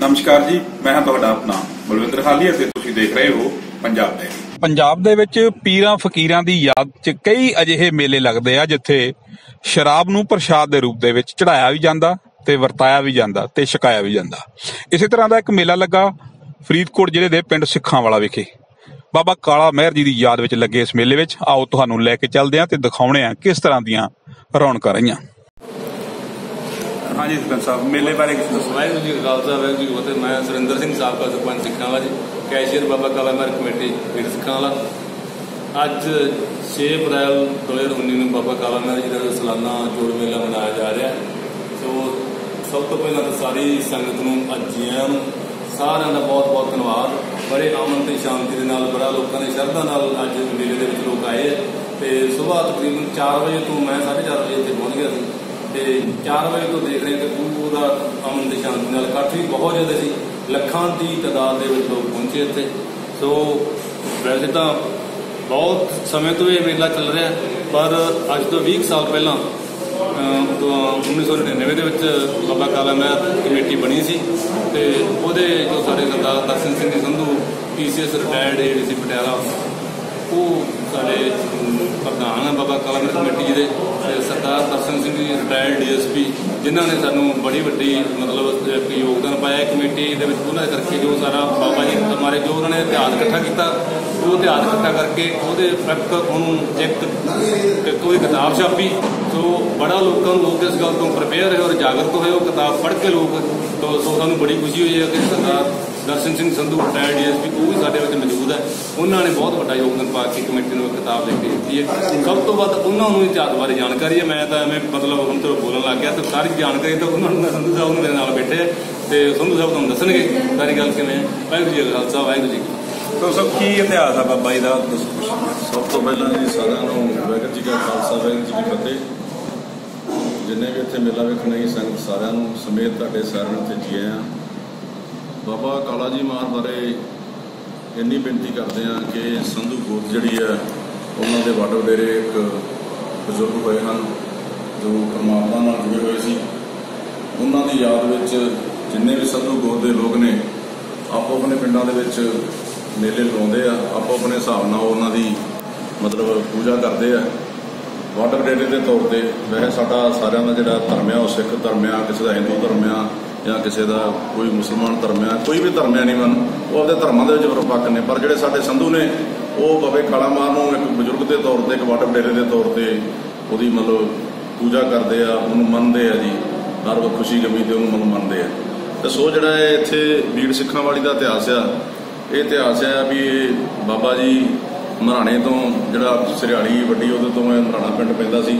ਨਮਸਕਾਰ ਜੀ, ਮੈਂ ਹਾਂ ਤੁਹਾਡਾ ਆਪਣਾ ਬਲਵਿੰਦਰ ਹਾਲੀ ਅਤੇ ਤੁਸੀਂ ਦੇਖ ਰਹੇ ਹੋ ਪੰਜਾਬ ਦੇ ਪੰਜਾਬ ਦੇ ਵਿੱਚ ਪੀਰਾਂ ਫਕੀਰਾਂ ਦੀ ਯਾਦ 'ਚ ਕਈ ਅਜਿਹੇ ਮੇਲੇ ਲੱਗਦੇ ਆ ਜਿੱਥੇ ਸ਼ਰਾਬ ਨੂੰ ਪ੍ਰਸ਼ਾਦ ਦੇ ਰੂਪ ਦੇ ਵਿੱਚ ਚੜਾਇਆ ਵੀ ਜਾਂਦਾ ਤੇ ਵਰਤਾਇਆ ਵੀ ਜਾਂਦਾ ਤੇ ਛਕਾਇਆ ਵੀ ਜਾਂਦਾ। ਇਸੇ ਤਰ੍ਹਾਂ ਦਾ ਇੱਕ ਮੇਲਾ ਲੱਗਾ ਫਰੀਦਕੋਟ ਜ਼ਿਲ੍ਹੇ ਦੇ ਪਿੰਡ ਸਿੱਖਾਂ ਵਾਲਾ ਵਿਖੇ। ਬਾਬਾ ਕਾਲਾ ਮਹਿਰ ਜੀ ਦੀ ਯਾਦ ਵਿੱਚ ਲੱਗੇ ਇਸ ਮੇਲੇ ਵਿੱਚ ਆਓ ਤੁਹਾਨੂੰ ਲੈ ਕੇ ਚੱਲਦੇ ਹਾਂ ਤੇ ਦਿਖਾਉਣੇ ਆ ਕਿਸ ਤਰ੍ਹਾਂ ਦੀਆਂ ਰੌਣਕਾਂ ਰਹੀਆਂ। ਹਾਂਜੀ ਸਰਪੰਚ ਸਾਹਿਬ, ਮੇਲੇ ਬਾਰੇ ਕੁਝ ਦੱਸੋ। ਵਾਹਿਗੁਰੂ ਜੀ ਖਾਲਸਾ, ਵਾਹਿਗੁਰੂ ਜੀ ਕੀ ਫਤਿਹ। ਮੈਂ ਸੁਰਿੰਦਰ ਸਿੰਘ ਸਾਬਕਾ ਸਰਪੰਚ ਸਿੱਖਾਂ ਵਾਲਾ ਜੀ, ਕੈਸ਼ੀਅਰ ਬਾਬਾ ਕਾਲਾ ਮਹਿਰ ਕਮੇਟੀ ਪਿੰਡ ਸਿੱਖਾਂ ਵਾਲਾ। ਅੱਜ 6 ਅਪ੍ਰੈਲ 2019 ਨੂੰ ਬਾਬਾ ਕਾਲਾ ਮਹਿਰ ਜੀ ਦਾ ਸਾਲਾਨਾ ਜੋੜ ਮੇਲਾ ਮਨਾਇਆ ਜਾ ਰਿਹਾ ਸੋ ਸਭ ਤੋਂ ਪਹਿਲਾਂ ਤਾਂ ਸਾਰੀ ਸੰਗਤ ਨੂੰ ਅੱਜ ਨੂੰ, ਸਾਰਿਆਂ ਦਾ ਬਹੁਤ ਬਹੁਤ ਧੰਨਵਾਦ। ਬੜੇ ਅਮਨ ਤੇ ਸ਼ਾਂਤੀ ਦੇ ਨਾਲ, ਬੜਾ ਲੋਕਾਂ ਨੇ ਸ਼ਰਧਾ ਨਾਲ ਅੱਜ ਮੇਲੇ ਦੇ ਵਿੱਚ ਲੋਕ ਆਏ। ਹੈ ਤੇ ਸਵੇਰ ਤਕਰੀਬਨ 4 ਵਜੇ ਤੋਂ ਮੈਂ 4:30 ਵਜੇ ਇੱਥੇ ਪਹੁੰਚ ਗਿਆ ਸੀ। ਤੇ 4 ਵਜੇ ਤੋਂ ਦੇਖ ਰਹੇ ਕਿ ਪੂਰਾ ਅਮਨ ਤੇ ਸ਼ਾਂਤੀ ਨਾਲ ਇਕੱਠ ਵੀ ਬਹੁਤ ਜ਼ਿਆਦਾ ਸੀ। ਲੱਖਾਂ ਦੀ ਤਾਦਾਦ ਦੇ ਵਿੱਚ ਲੋਕ ਪਹੁੰਚੇ ਇੱਥੇ। ਸੋ ਵੈਸੇ ਤਾਂ ਬਹੁਤ ਸਮੇਂ ਤੋਂ ਇਹ ਮੇਲਾ ਚੱਲ ਰਿਹਾ ਪਰ ਅੱਜ ਤੋਂ 20 ਕੁ ਸਾਲ ਪਹਿਲਾਂ ਅਮ, ਤੋਂ 1999 ਦੇ ਵਿੱਚ ਬਾਬਾ ਕਾਲਾ ਮਹਿਰ ਕਮੇਟੀ ਬਣੀ ਸੀ ਤੇ ਉਹਦੇ ਜੋ ਸਾਡੇ Sardar Darshan Singh ji Sandhu PCS retired ADC Patiala ਉਹ ਸਾਡੇ ਪ੍ਰਧਾਨ ਹੈ ਬਾਬਾ ਕਾਲਾ ਮਹਿਰ ਕਮੇਟੀ ਜੀ ਦੇ ਤੇ ਸਰਦਾਰ ਦਰਸ਼ਨ ਸਿੰਘ ਜੀ ਰਿਟਾਇਰਡ ਡੀਐਸਪੀ ਜਿਨ੍ਹਾਂ ਨੇ ਸਾਨੂੰ ਬੜੀ ਵੱਡੀ ਮਤਲਬ ਇੱਕ ਯੋਗਦਾਨ ਪਾਇਆ ਕਮੇਟੀ ਦੇ ਵਿੱਚ ਉਹਨਾਂ ਦੇ ਕਰਕੇ ਜੋ ਸਾਰਾ ਬਾਬਾ ਜੀ ਹਮਾਰੇ ਜੋ ਉਹਨਾਂ ਨੇ ਇਤਿਹਾਸ ਇਕੱਠਾ ਕੀਤਾ ਉਹ ਇਤਿਹਾਸ ਇਕੱਠਾ ਕਰਕੇ ਉਹਦੇ ਇੱਕ ਉਹਨੂੰ ਇੱਕ ਕੋਈ ਕਿਤਾਬ ਛਾਪੀ। ਸੋ ਬੜਾ ਲੋਕਾਂ ਨੂੰ ਲੋਕ ਇਸ ਗੱਲ ਤੋਂ ਪ੍ਰਪੇਅਰ ਹੋਏ ਔਰ ਜਾਗਰੂਕ ਹੋਏ। ਉਹ ਕਿਤਾਬ ਪੜ੍ਹ ਕੇ ਲੋਕ, ਤੋਂ ਸੋ ਸਾਨੂੰ ਬੜੀ ਖੁਸ਼ੀ ਹੋਈ ਹੈ ਕਿ ਸਰਕਾਰ ਦਰਸ਼ਨ ਸਿੰਘ ਸੰਧੂ ਰਿਟਾਇਰਡ ਡੀਐਸਪੀ ਉਹ ਵੀ ਸਾਡੇ ਵਿੱਚ ਮੌਜੂਦ ਹੈ। ਉਹਨਾਂ ਨੇ ਬਹੁਤ ਵੱਡਾ ਯੋਗਦਾਨ ਪਾ ਕੇ ਕਮੇਟੀ ਨੂੰ ਕਿਤਾਬ ਲਿਖ ਕੇ ਦਿੱਤੀ ਹੈ। ਸਭ ਤੋਂ ਵੱਧ ਉਹਨਾਂ ਨੂੰ ਇਤਿਹਾਸ ਬਾਰੇ ਜਾਣਕਾਰੀ ਹੈ। ਮੈਂ ਤਾਂ ਐਵੇਂ ਮਤਲਬ ਹੁਣ ਤੋਂ ਬੋਲਣ ਲੱਗ ਗਿਆ ਤੇ ਸਾਰੀ ਜਾਣਕਾਰੀ ਤਾਂ ਉਹਨਾਂ ਨੂੰ ਸੰਧੂ ਸਾਹਿਬ ਨੂੰ ਮੇਰੇ ਨਾਲ ਬੈਠੇ ਹੈ ਤੇ ਸੰਧੂ ਸਾਹਿਬ ਤੁਹਾਨੂੰ ਦੱਸਣਗੇ। ਸਾਰੀ ਗੱਲ ਕਿਵੇਂ ਹੈ? ਵਾਹਿਗੁਰੂ ਜੀ ਖਾਲਸਾ, ਵਾਹਿਗੁਰੂ ਜੀ ਕੀ ਸਭ ਕੀ ਇਤਿਹਾਸ ਆ ਬਾਬਾ ਜੀ ਦਾ? ਦੱਸੋ ਕੁਛ। ਸਭ ਤੋਂ ਪਹਿਲਾਂ ਜੀ ਸਾਰਿਆਂ ਨੂੰ ਵਾਹਿਗੁਰੂ ਜੀ ਕਾ ਖਾਲਸਾ, ਵਾਹਿਗੁਰੂ ਜੀ ਕੀ ਫਤਿਹ। ਜਿੰਨੇ ਵੀ ਇੱਥੇ ਮੇਲਾ ਵੇਖਣ ਆਈ ਸੰਗਤ ਸਾਰਿਆਂ ਨੂੰ ਸਮੇਤ ਤੁਹਾਡੇ ਸਾਰਿਆਂ ਨੂੰ ਇੱਥੇ ਜੀ ਆਇਆਂ। ਬਾਬਾ ਕਾਲਾ ਜੀ ਮਾਰ ਬਾਰੇ ਇੰਨੀ ਬੇਨਤੀ ਕਰਦੇ ਆ ਕਿ ਸੰਧੂ ਗੋਤ ਜਿਹੜੀ ਹੈ, ਉਹਨਾਂ ਦੇ ਵੱਡ ਵਡੇਰੇ ਇੱਕ ਬਜ਼ੁਰਗ ਹੋਏ ਹਨ, ਜੋ ਪਰਮਾਤਮਾ ਨਾਲ ਜੁੜੇ ਹੋਏ ਸੀ। ਉਹਨਾਂ ਦੀ ਯਾਦ ਵਿੱਚ ਜਿੰਨੇ ਵੀ ਸੰਧੂ ਗੋਤ ਦੇ ਲੋਕ ਨੇ, ਆਪੋ ਆਪਣੇ ਪਿੰਡਾਂ ਦੇ ਵਿੱਚ ਮੇਲੇ ਲਗਾਉਂਦੇ ਆ, ਆਪੋ ਆਪਣੇ ਹਿਸਾਬ ਨਾਲ ਉਹਨਾਂ ਦੀ ਮਤਲਬ ਪੂਜਾ ਕਰਦੇ ਆ। ਵਾਟਰ ਵਡੇਰੇ ਦੇ ਤੌਰ ਤੇ, ਵੈਸੇ ਸਾਡਾ ਸਾਰਿਆਂ ਦਾ ਜਿਹੜਾ ਧਰਮ ਆ, ਉਹ ਸਿੱਖ ਧਰਮ ਆ, ਕਿਸੇ ਦਾ ਹਿੰਦੂ ਧਰਮ ਆ ਜਾਂ ਕਿਸੇ ਦਾ ਕੋਈ ਮੁਸਲਮਾਨ ਧਰਮ ਆ, ਕੋਈ ਵੀ ਧਰਮ ਆ ਨਹੀਂ ਮਨ, ਉਹ ਆਪਦੇ ਧਰਮਾਂ ਦੇ ਵਿੱਚ ਵਰਪੱਕ ਨੇ। ਪਰ ਜਿਹੜੇ ਸਾਡੇ ਸੰਧੂ ਨੇ, ਉਹ ਬਾਬੇ ਕਾਲਾ ਮਾਰ ਨੂੰ ਇੱਕ ਬਜ਼ੁਰਗ ਦੇ ਤੌਰ ਤੇ, ਇੱਕ ਵੱਡ ਵਡੇਰੇ ਦੇ ਤੌਰ ਤੇ ਉਹਦੀ ਮਤਲਬ ਪੂਜਾ ਕਰਦੇ ਆ, ਉਹਨੂੰ ਮੰਨਦੇ ਆ ਜੀ। ਹਰ ਵਕਤ ਖੁਸ਼ੀ ਗਮੀ ਤੇ ਉਹਨੂੰ ਮਨ ਮੰਨਦੇ ਆ। ਤੇ ਸੋ ਜਿਹੜਾ ਇਹ ਇੱਥੇ ਬੀੜ ਸਿੱਖਾਂ ਵਾਲੀ ਦਾ ਇਤਿਹਾਸ ਆ, ਇਹ ਇਤਿਹਾਸ ਆ ਵੀ ਬਾਬਾ ਜੀ ਮਰਾਣੇ ਤੋਂ ਜਿਹੜਾ ਸਰਿਆਲੀ ਵੱਡੀ ਉਹਦੇ ਤੋਂ ਇਹ ਮਰਾਣਾ ਪਿੰਡ ਪੈਂਦਾ ਸੀ,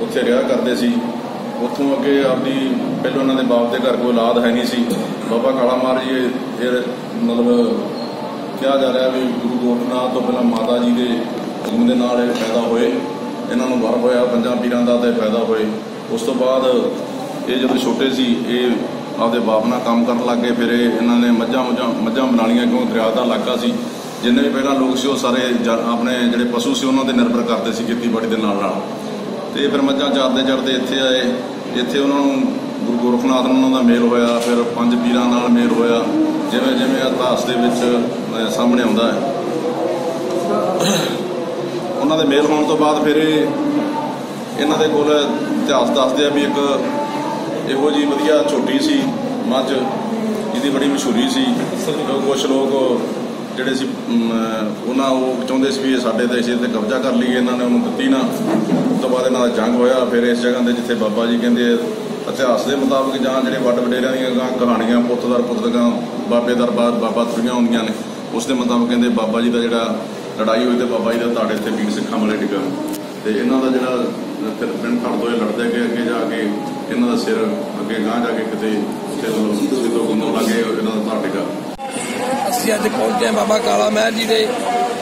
ਉੱਥੇ ਰਿਹਾ ਕਰਦੇ ਸੀ। ਉੱਥੋਂ ਅੱਗੇ ਆਪਦੀ ਪਹਿਲਾਂ ਉਹਨਾਂ ਦੇ ਬਾਪ ਦੇ ਘਰ ਕੋਈ ਔਲਾਦ ਹੈ ਨਹੀਂ ਸੀ। ਬਾਬਾ ਕਾਲਾ ਮਾਰ ਜੀ ਇਹ ਮਤਲਬ ਕਿਹਾ ਜਾ ਰਿਹਾ ਵੀ ਗੁਰੂ ਗੋਰਖਨਾਥ ਤੋਂ ਪਹਿਲਾਂ ਮਾਤਾ ਜੀ ਦੇ ਹੁਕਮ ਦੇ ਨਾਲ ਇਹ ਫਾਇਦਾ ਹੋਏ। ਇਹਨਾਂ ਨੂੰ ਵਰ ਹੋਇਆ, ਪੰਜਾਂ ਪੀਰਾਂ ਦਾ ਤੇ ਫਾਇਦਾ ਹੋਏ। ਉਸ ਤੋਂ ਬਾਅਦ ਇਹ ਜਦੋਂ ਛੋਟੇ ਸੀ, ਇਹ ਆਪਦੇ ਬਾਪ ਨਾਲ ਕੰਮ ਕਰਨ ਲੱਗੇ ਫਿਰ ਇਹ ਇਹਨਾਂ ਨੇ ਮੱਝਾਂ ਮੁੱਝਾਂ ਮੱਝਾਂ ਬਣਾ ਲਈਆਂ ਕਿਉਂ ਦਰਿਆ ਦਾ ਇਲਾਕਾ ਸੀ। ਜਿੰਨੇ ਵੀ ਪਹਿਲਾਂ ਲੋਕ ਸੀ, ਉਹ ਸਾਰੇ ਜ- ਆਪਣੇ ਜਿਹੜੇ ਪਸ਼ੂ ਸੀ, ਉਹਨਾਂ ਤੇ ਨਿਰਭਰ ਕਰਦੇ ਸੀ ਖੇਤੀਬਾੜੀ ਦੇ ਨਾਲ ਨਾਲ ਤੇ ਫਿਰ ਮੱਝਾਂ ਚਾਰਦੇ ਚੜਦੇ ਇੱਥੇ ਆਏ। ਇੱਥੇ ਉਹਨਾਂ ਨੂੰ ਗੁਰੂ ਗੋਰਖਨਾਥ ਨਾਲ ਉਹਨਾਂ ਦਾ ਮੇਲ ਹੋਇਆ, ਫਿਰ ਪੰਜ ਪੀਰਾਂ ਨਾਲ ਮੇਲ ਹੋਇਆ। ਜਿਵੇਂ ਜਿਵੇਂ ਇਤਿਹਾਸ ਦੇ ਵਿੱਚ ਸਾਹਮਣੇ ਆਉਂਦਾ ਹੈ। ਉਹਨਾਂ ਦੇ ਮੇਲ ਹੋਣ ਤੋਂ ਬਾਅਦ ਫਿਰ ਇਹਨਾਂ ਦੇ ਕੋਲ ਇਤਿਹਾਸ ਦੱਸਦੇ ਆ ਵੀ ਇੱਕ ਇਹੋ ਜੀ ਵਧੀਆ ਛੋਟੀ ਸੀ ਮੱਝ, ਜਿਹਦੀ ਬੜੀ ਮਸ਼ਹੂਰੀ ਸੀ। ਕੁਝ ਲੋਕ ਜਿਹੜੇ ਸੀ ਉਹਨਾਂ ਉਹ ਚਾਹੁੰਦੇ ਸੀ ਵੀ ਸਾਡੇ ਤੇ ਇਸੇ ਤੇ ਕਬਜ਼ਾ ਕਰ ਲਈਏ, ਇਹਨਾਂ ਨੇ ਉਹਨੂੰ ਦਿੱਤੀ ਨਾ। ਦਾ ਜੰਗ ਹੋਇਆ, ਫਿਰ ਇਸ ਜਗ੍ਹਾ ਦੇ ਜਿੱਥੇ ਬਾਬਾ ਜੀ ਕਹਿੰਦੇ ਇਤਿਹਾਸ ਦੇ ਮੁਤਾਬਕ ਜਾਂ ਜਿਹੜੇ ਵੱਡ ਵਡੇਰਿਆਂ ਦੀਆਂ ਕਹਾਣੀਆਂ ਪੁੱਤਦਰ ਪੁੱਤਰਗਾਂ ਬਾਬੇ ਦਰਬਾਰ ਬਾਬਾ ਤੁਰੀਆਂ ਹੁੰਦੀਆਂ ਨੇ, ਉਸ ਦੇ ਮੁਤਾਬਕ ਕਹਿੰਦੇ ਬਾਬਾ ਜੀ ਦਾ ਜਿਹੜਾ ਲੜਾਈ ਹੋਈ ਤੇ ਬਾਬਾ ਜੀ ਦਾ ਤੁਹਾਡੇ ਇੱਥੇ ਵੀਰ ਸਿੱਖਾਂ ਵਾਲੇ ਡਿੱਗਾ। ਤੇ ਇਹਨਾਂ ਦਾ ਜਿਹੜਾ ਫਿਰ ਪਿੰਡ ਖੜ ਦੋਏ ਲੜਦੇ ਗਏ ਅੱਗੇ ਜਾ ਕੇ, ਇਹਨਾਂ ਦਾ ਸਿਰ ਅੱਗੇ ਗਾਂ ਜਾ ਕੇ ਕਿਤੇ ਚਲੋ ਸਿੱਧੋ ਗੁੰਨੋਂ ਲੱਗੇ ਇਹਨਾਂ ਦਾ ਧੜ ਡਿੱਗਾ। ਅਸੀਂ ਅੱਜ ਪਹੁੰਚੇ ਬਾਬਾ ਕਾਲਾ ਮਹਿਲ ਜੀ ਦੇ।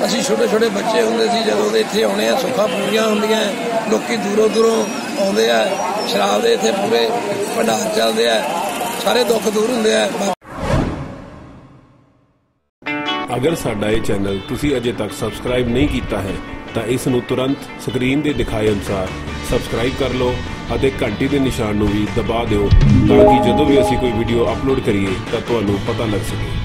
ਅਸੀਂ ਛੋਟੇ ਛੋਟੇ ਬੱਚੇ ਹੁੰਦੇ ਸੀ, ਜਦੋਂ ਦੇ ਇੱਥੇ ਆਉਣੇ ਆ, ਸੁੱਖਾਂ ਪੂਰੀਆਂ ਹੁੰਦੀਆਂ ਲੋਕੀ ਦੂਰੋਂ ਦੂਰੋਂ ਆਉਂਦੇ ਆ, ਸ਼ਰਾਬ ਦੇ ਇੱਥੇ ਪੂਰੇ ਭੰਡਾਰ ਚੱਲਦੇ ਆ, ਸਾਰੇ ਦੁੱਖ ਦੂਰ ਹੁੰਦੇ ਆ। ਅਗਰ ਸਾਡਾ ਇਹ ਚੈਨਲ ਤੁਸੀਂ ਅਜੇ ਤੱਕ ਸਬਸਕ੍ਰਾਈਬ ਨਹੀਂ ਕੀਤਾ ਹੈ, ਤਾਂ ਇਸ ਨੂੰ ਤੁਰੰਤ ਸਕਰੀਨ ਦੇ ਦਿਖਾਏ ਅਨੁਸਾਰ ਸਬਸਕ੍ਰਾਈਬ ਕਰ ਲਓ ਅਤੇ ਘੰਟੀ ਦੇ ਨਿਸ਼ਾਨ ਨੂੰ ਵੀ ਦਬਾ ਦਿਓ ਤਾਂ ਕਿ ਜਦੋਂ ਵੀ ਅਸੀਂ ਕੋਈ ਵੀਡੀਓ ਅਪਲੋਡ ਕਰੀਏ, ਤਾਂ ਤੁਹਾਨੂੰ ਪਤਾ ਲੱਗ ਸਕੇ।